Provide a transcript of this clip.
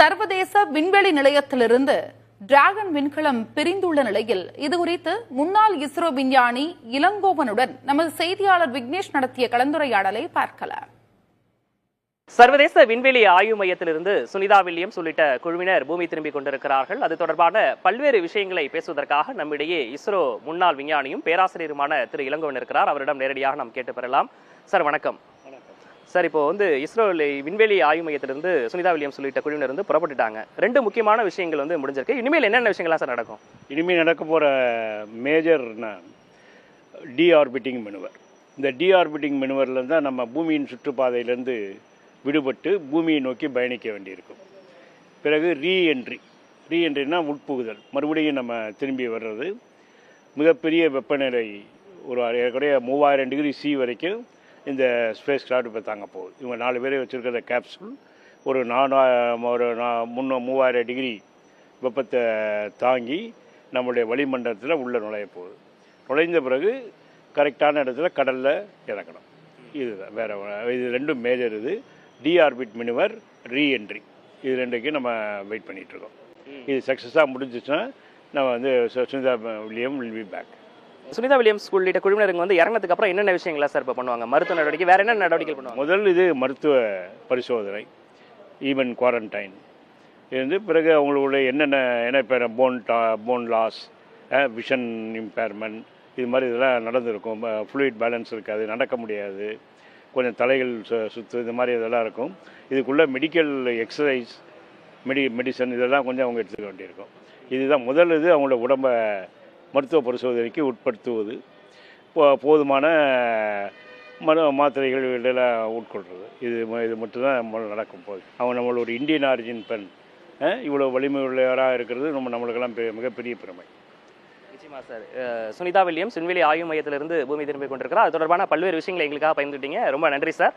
சர்வதேச விண்வெளி நிலையத்திலிருந்து டிராகன் விண்கலம் பிரிந்துள்ள நிலையில் இதுகுறித்து முன்னாள் இஸ்ரோ விஞ்ஞானி இளங்கோவனுடன் நமது செய்தியாளர் விக்னேஷ் நடத்திய கலந்துரையாடலை பார்க்கலாம் சர்வதேச விண்வெளி ஆய்வு மையத்திலிருந்து சுனிதா வில்லியம்ஸ் உள்ளிட்ட குழுவினர் பூமி திரும்பிக் கொண்டிருக்கிறார்கள். அது தொடர்பான பல்வேறு விஷயங்களை பேசுவதற்காக நம்மிடையே இஸ்ரோ முன்னாள் விஞ்ஞானியும் பேராசிரியருமான திரு இளங்கோவன் இருக்கிறார். அவரிடம் நேரடியாக நாம் கேட்டு பெறலாம். சார் வணக்கம். சார் இப்போ வந்து இஸ்ரோல விண்வெளி ஆய்வு மையத்திலிருந்து சுனிதா வில்லியம் சொல்லிட்ட குழுவினர் வந்து புறப்பட்டுட்டாங்க. ரெண்டு முக்கியமான விஷயங்கள் வந்து முடிஞ்சிருக்கு. இனிமேல் என்னென்ன விஷயங்கள்லாம் சார் நடக்கும்? இனிமேல் நடக்க போகிற மேஜர் டிஆர்பிட்டிங் மெனுவர் இந்த டிஆர்பிட்டிங் மெனுவரில் தான் நம்ம பூமியின் சுற்றுப்பாதையிலேருந்து விடுபட்டு பூமியை நோக்கி பயணிக்க வேண்டியிருக்கும். பிறகு ரீஎன்ட்ரி ரீஎன்ட்ரினா உட்புகுதல். மறுபடியும் நம்ம திரும்பி வர்றது. மிகப்பெரிய வெப்பநிலை ஒரு ஏற்கனவே மூவாயிரம் டிகிரி சி வரைக்கும் இந்த ஸ்பேஸ் கிராஃப்ட் இப்போ தாங்க போகுது. இவங்க நாலு பேரை வச்சுருக்கிற கேப்சூல் ஒரு நானூ ஒரு நா- முன்னூ மூவாயிரம் டிகிரி வெப்பத்தை தாங்கி நம்முடைய வளிமண்டலத்தில் உள்ள நுழைய போகுது. நுழைந்த பிறகு கரெக்டான இடத்துல கடலில் இறக்கணும் இதுதான். வேற இது ரெண்டும் மேஜர் இது. டிஆர்பிட் மினிவர் ரீஎன்ட்ரி இது ரெண்டுக்கும் நம்ம வெயிட் பண்ணிட்டு இருக்கோம். இது சக்ஸஸாக முடிஞ்சிச்சுன்னா நம்ம வந்து Sunita William will be back Sunita Williams உள்ளிட்ட குழுவினருங்க வந்து இறங்கினதுக்கு அப்புறம் என்னென்ன விஷயங்களை சார் இப்போ பண்ணுவாங்க? மருத்துவ நடவடிக்கை வேற என்ன நடவடிக்கை பண்ணுவாங்க? முதல் இது மருத்துவ பரிசோதனை ஈவன் குவாரண்டைன் இது வந்து பிறகு அவங்களுடைய என்னென்ன என்ன பேர் போன் டா போன் லாஸ் விஷன் இம்பேர்மெண்ட் இது மாதிரி இதெல்லாம் நடந்திருக்கும். ஃப்ளூயிட் பேலன்ஸ் இருக்காது நடக்க முடியாது. கொஞ்சம் தலைகள் சு- சுத்து இது மாதிரி இதெல்லாம் இருக்கும். இதுக்குள்ளே மெடிக்கல் எக்ஸசைஸ் மெடி மெடிசன் இதெல்லாம் கொஞ்சம் அவங்க எடுத்துக்க வேண்டியிருக்கும். இதுதான் முதல் இது அவங்களோட உடம்பை மருத்துவ பரிசோதனைக்கு உட்படுத்துவது போதுமான மரு மாத்திரைகள் இதெல்லாம் உட்கொள்கிறது இது ம- இது மட்டும்தான் நம்ம நடக்கும் போது. அவன் நம்மளோட ஒரு இந்தியன் ஆரிஜின் பெண். இவ்வளோ வலிமை உள்ளவராக இருக்கிறது நம்ம நம்மளுக்கெல்லாம் பெ- மிகப்பெரிய பெருமை. நிச்சயமா சார். சுனிதா வில்லியம்ஸ் விண்வெளி ஆய்வு மையத்திலிருந்து பூமி திரும்பி கொண்டிருக்கிறார். அது தொடர்பான பல்வேறு விஷயங்களை எங்களுக்காக பயந்துட்டீங்க ரொம்ப நன்றி சார்.